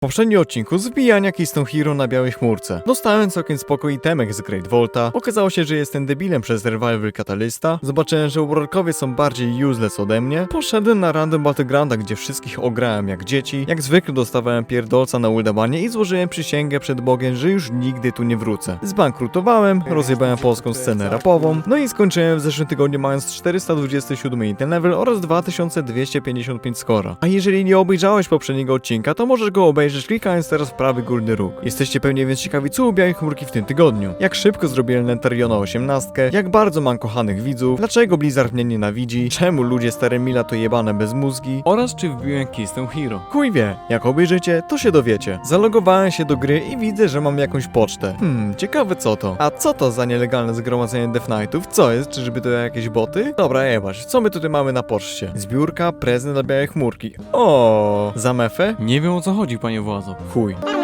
W poprzednim odcinku zbijania Keystone Hero na białej chmurce. Dostałem całkiem spokój temek z Great Volta. Okazało się, że jestem debilem przez Revival Catalysta. Zobaczyłem, że Warlockowie są bardziej useless ode mnie. Poszedłem na random Battlegrounda, gdzie wszystkich ograłem jak dzieci. Jak zwykle dostawałem pierdolca na uldamanie i złożyłem przysięgę przed Bogiem, że już nigdy tu nie wrócę. Zbankrutowałem, rozjebałem polską scenę rapową, no i skończyłem w zeszłym tygodniu mając 427 item level oraz 2255 skora. A jeżeli nie obejrzałeś poprzedniego odcinka, to możesz go obejrzeć klikając teraz w prawy górny róg. Jesteście pewnie więc ciekawi, co u białej chmurki w tym tygodniu. Jak szybko zrobiłem Lentariona 18, jak bardzo mam kochanych widzów, dlaczego Blizzard mnie nienawidzi, czemu ludzie stare Mila to jebane bez mózgi oraz czy wbiłem Keystone Hero. Chuj wie, jak obejrzycie, to się dowiecie. Zalogowałem się do gry i widzę, że mam jakąś pocztę. Hmm, ciekawe co to. A co to za nielegalne zgromadzenie Death Knightów? Co jest? Czyżby to jakieś boty? Dobra, jebać, co my tutaj mamy na poczcie? Zbiórka, prezent dla białej chmurki. O, za mefę? Nie wiem o co chodzi, panie władzo. Chuj.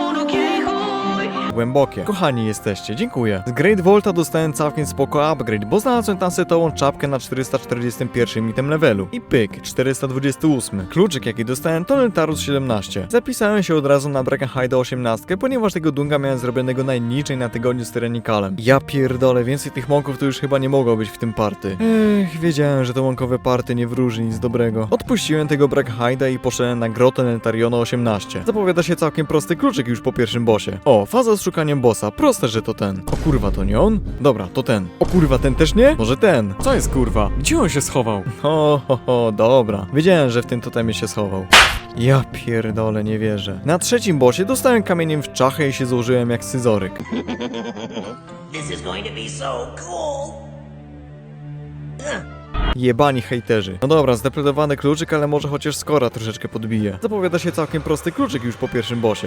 Głębokie. Kochani jesteście, dziękuję. Z Great Volta dostałem całkiem spoko upgrade, bo znalazłem tam setową czapkę na 441 item levelu. I pyk, 428. Kluczyk jaki dostałem to Lentarus 17. Zapisałem się od razu na Brackenhide 18, ponieważ tego dunga miałem zrobionego najniżej na tygodniu z Tyranikalem. Ja pierdolę, więcej tych mąków to już chyba nie mogło być w tym party. Ech, wiedziałem, że to łąkowe party nie wróży nic dobrego. Odpuściłem tego Brackhide'a i poszedłem na grotę Nentariona 18. Zapowiada się całkiem prosty kluczyk już po pierwszym bossie. O, faza z szukaniem bossa. Proste, że to ten. O kurwa, to nie on? Dobra, to ten. O kurwa, ten też nie? Może ten. Co jest kurwa? Gdzie on się schował? Ho, ho, ho, dobra. Wiedziałem, że w tym totemie się schował. Ja pierdolę, nie wierzę. Na trzecim bossie dostałem kamieniem w czachę i się złożyłem jak scyzoryk. This is going to be so cool. Jebani hejterzy. No dobra, zdepredowany kluczyk, ale może chociaż skora troszeczkę podbije. Zapowiada się całkiem prosty kluczyk już po pierwszym bossie.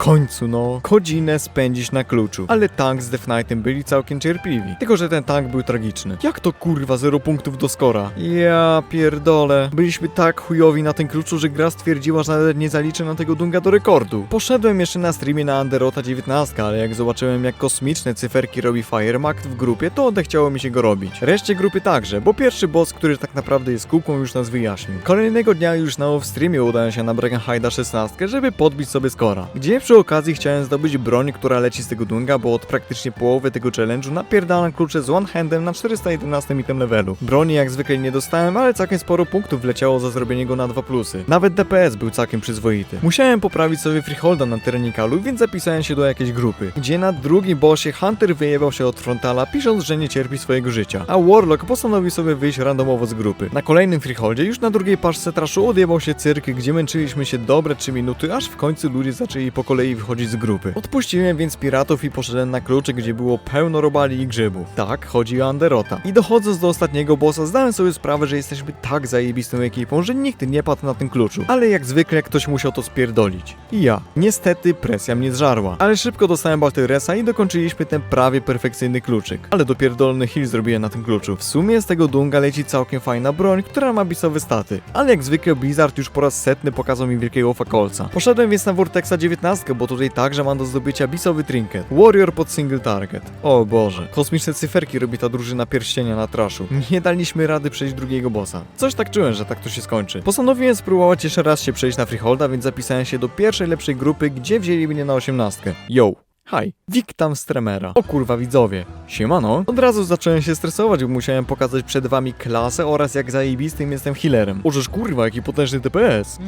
Końcu no, godzinę spędzić na kluczu. Ale tank z Death Knightem byli całkiem cierpliwi. Tylko, że ten tank był tragiczny. Jak to kurwa, zero punktów do skora? Ja pierdolę. Byliśmy tak chujowi na tym kluczu, że gra stwierdziła, że nawet nie zaliczy na tego dunga do rekordu. Poszedłem jeszcze na streamie na Underota 19, ale jak zobaczyłem jak kosmiczne cyferki robi Firemact w grupie, to odechciało mi się go robić. Reszcie grupy także, bo pierwszy boss, który tak naprawdę jest kółką już nas wyjaśnił. Kolejnego dnia już na w streamie udałem się na Brackenhide'a 16, żeby podbić sobie skora. Gdzie przy okazji chciałem zdobyć broń, która leci z tego dunga, bo od praktycznie połowy tego challenge'u napierdalam klucze z one-handem na 411 item levelu. Broni jak zwykle nie dostałem, ale całkiem sporo punktów wleciało za zrobienie go na 2 plusy. Nawet DPS był całkiem przyzwoity. Musiałem poprawić sobie freeholda na Tyranikalu, więc zapisałem się do jakiejś grupy, gdzie na drugim bossie Hunter wyjebał się od frontala, pisząc, że nie cierpi swojego życia, a Warlock postanowił sobie wyjść randomowo z grupy. Na kolejnym freeholdzie, już na drugiej paczce traszu odjebał się cyrk, gdzie męczyliśmy się dobre 3 minuty, aż w końcu ludzie zaczęli po kolei wychodzić z grupy. Odpuściłem więc piratów i poszedłem na klucze, gdzie było pełno robali i grzybów. Tak, chodzi o Anderota. I dochodząc do ostatniego bossa, zdałem sobie sprawę, że jesteśmy tak zajebistą ekipą, że nikt nie padł na tym kluczu. Ale jak zwykle ktoś musiał to spierdolić. I ja. Niestety presja mnie zżarła. Ale szybko dostałem Baltyresa i dokończyliśmy ten prawie perfekcyjny kluczyk. Ale dopierdolny heal zrobiłem na tym kluczu. W sumie z tego dunga leci całkiem fajna broń, która ma bisowe staty. Ale jak zwykle Blizzard już po raz setny pokazał mi wielkiego fakolca. Poszedłem więc na Vortexa 19, bo tutaj także mam do zdobycia bisowy trinket. Warrior pod single target. O Boże. Kosmiczne cyferki robi ta drużyna pierścienia na traszu. Nie daliśmy rady przejść drugiego bossa. Coś tak czułem, że tak to się skończy. Postanowiłem spróbować jeszcze raz się przejść na freeholda, więc zapisałem się do pierwszej lepszej grupy, gdzie wzięli mnie na osiemnastkę. Yo. Hi, witam Stremera. O kurwa widzowie. Siemano. Od razu zacząłem się stresować, bo musiałem pokazać przed wami klasę oraz jak zajebistym jestem healerem. Ożeż kurwa, jaki potężny DPS.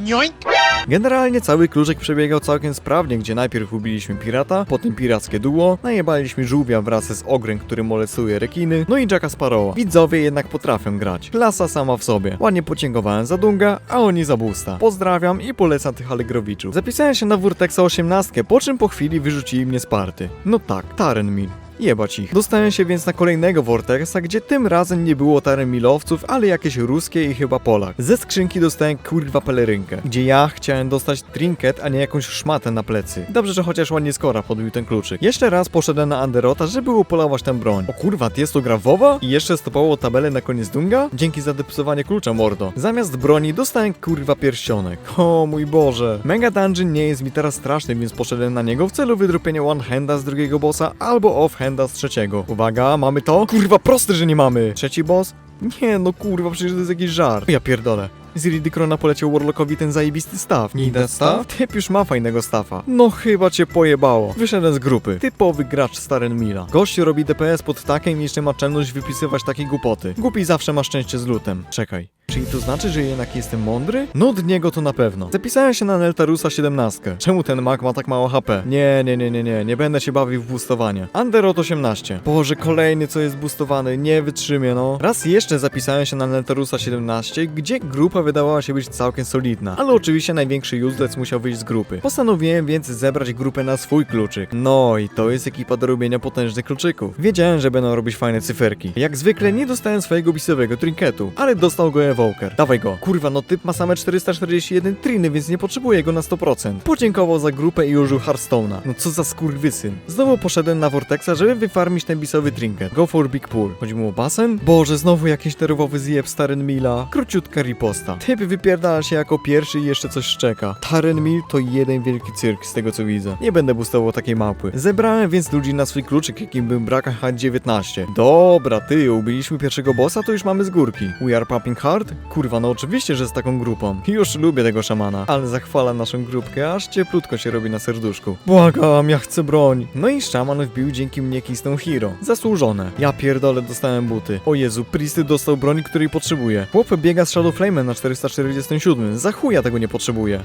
Generalnie cały kluczek przebiegał całkiem sprawnie, gdzie najpierw ubiliśmy pirata, potem pirackie duo, najebaliśmy żółwia wraz z ogrem, który molestuje rekiny, no i Jacka Sparrowa. Widzowie jednak potrafią grać. Klasa sama w sobie. Ładnie pocięgowałem za Dunga, a oni za Busta. Pozdrawiam i polecam tych Allegrowiczów. Zapisałem się na Vortexa 18, po czym po chwili wyrzucili mnie z party. No tak, Taren Mill. Jebać ich. Dostałem się więc na kolejnego Vortexa, gdzie tym razem nie było taremilowców, ale jakieś ruskie i chyba Polak. Ze skrzynki dostałem kurwa pelerynkę, gdzie ja chciałem dostać trinket, a nie jakąś szmatę na plecy. Dobrze, że chociaż ładnie skora podbił ten kluczyk. Jeszcze raz poszedłem na Anderota, żeby upolować tę broń. O kurwa, jest to gra WoWa? I jeszcze stopowało tabelę na koniec dunga? Dzięki za depsowanie klucza, mordo. Zamiast broni dostałem kurwa pierścionek. O mój Boże. Mega Dungeon nie jest mi teraz straszny, więc poszedłem na niego w celu wydropienia one-handa z drugiego bossa albo off-handa z trzeciego. Uwaga, mamy to? Kurwa, proste, że nie mamy. Trzeci boss? Nie, no kurwa, przecież to jest jakiś żart. Ja pierdolę. Z Ridikrona poleciał Warlockowi ten zajebisty staw. Nida staw? Typ już ma fajnego stafa. No chyba cię pojebało. Wyszedłem z grupy. Typowy gracz Staren Mila. Gościu robi DPS pod takiem i jeszcze ma czelność wypisywać takie głupoty. Głupi zawsze ma szczęście z lutem. Czekaj. Czyli to znaczy, że jednak jestem mądry? No od niego to na pewno. Zapisałem się na Neltarusa 17. Czemu ten mag ma tak mało HP? Nie, nie, nie, nie, nie. Nie będę się bawił w boostowanie. Underot 18. Boże, kolejny co jest boostowany. Nie wytrzymię, no. Raz jeszcze zapisałem się na Neltarusa 17, gdzie grupa wydawała się być całkiem solidna. Ale oczywiście największy useless musiał wyjść z grupy. Postanowiłem więc zebrać grupę na swój kluczyk. No i to jest ekipa do robienia potężnych kluczyków. Wiedziałem, że będą robić fajne cyferki. Jak zwykle nie dostałem swojego bisowego trinketu, ale dostał go Evoker. Dawaj go. Kurwa, no typ ma same 441 triny, więc nie potrzebuje go na 100%. Podziękował za grupę i użył Hearthstone'a. No co za skurwysyn. Znowu poszedłem na Vortexa, żeby wyfarmić ten bisowy trinket. Go for big pool. Chodzi mu o basen? Boże, znowu jakiś nerwowy zjeb Staren Mila. Króciutka riposta. Typ wypierdala się jako pierwszy i jeszcze coś szczeka. Taren Mil to jeden wielki cyrk z tego co widzę. Nie będę boostował takiej mapy. Zebrałem więc ludzi na swój kluczyk, jakim był Braka H19. Dobra, ty, ubiliśmy pierwszego bossa, to już mamy z górki. We are pumping hard? Kurwa, no oczywiście, że z taką grupą. Już lubię tego szamana, ale zachwala naszą grupkę, aż cieplutko się robi na serduszku. Błagam, ja chcę broń. No i szaman wbił dzięki mnie kisną hero. Zasłużone. Ja pierdolę, dostałem buty. O Jezu, Pristy dostał broń, której potrzebuje. Chłop biega z Shadow Flame'em na 447. Za chuja tego nie potrzebuje.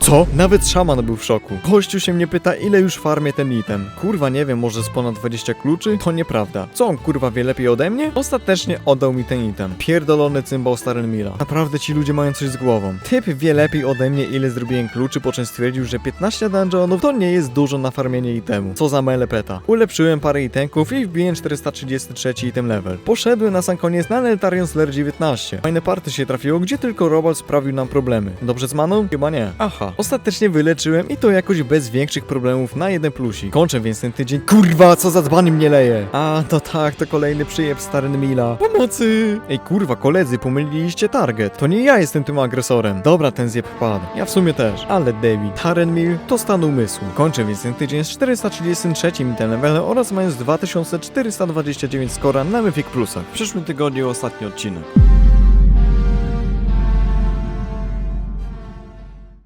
Co? Nawet szaman był w szoku. Gościu się mnie pyta, ile już farmię ten item. Kurwa, nie wiem, może z ponad 20 kluczy? To nieprawda. Co on kurwa wie lepiej ode mnie? Ostatecznie oddał mi ten item. Pierdolony cymbał Staren Mila. Naprawdę ci ludzie mają coś z głową. Typ wie lepiej ode mnie, ile zrobiłem kluczy, po czym stwierdził, że 15 dungeonów to nie jest dużo na farmienie itemu. Co za melepeta. Ulepszyłem parę itemków i wbiłem 433 item level. Poszedłem na sam koniec na Neltarion Slayer 19. Fajne party się trafiło, gdzie tylko Robal sprawił nam problemy. Dobrze z maną? Chyba nie. Aha. Ostatecznie wyleczyłem i to jakoś bez większych problemów na jeden plusik. Kończę więc ten tydzień. Kurwa, co za dzbany mnie leje. A, to tak, to kolejny przyjeb Staren Mila. Pomocy! Ej, kurwa, koledzy, pomyliliście target. To nie ja jestem tym agresorem. Dobra, ten zjeb padł. Ja w sumie też. Ale David, Taren Mil to stan umysłu. Kończę więc ten tydzień z 433 item levelem oraz mając 2429 skora na Mythic Plusach. W przyszłym tygodniu ostatni odcinek.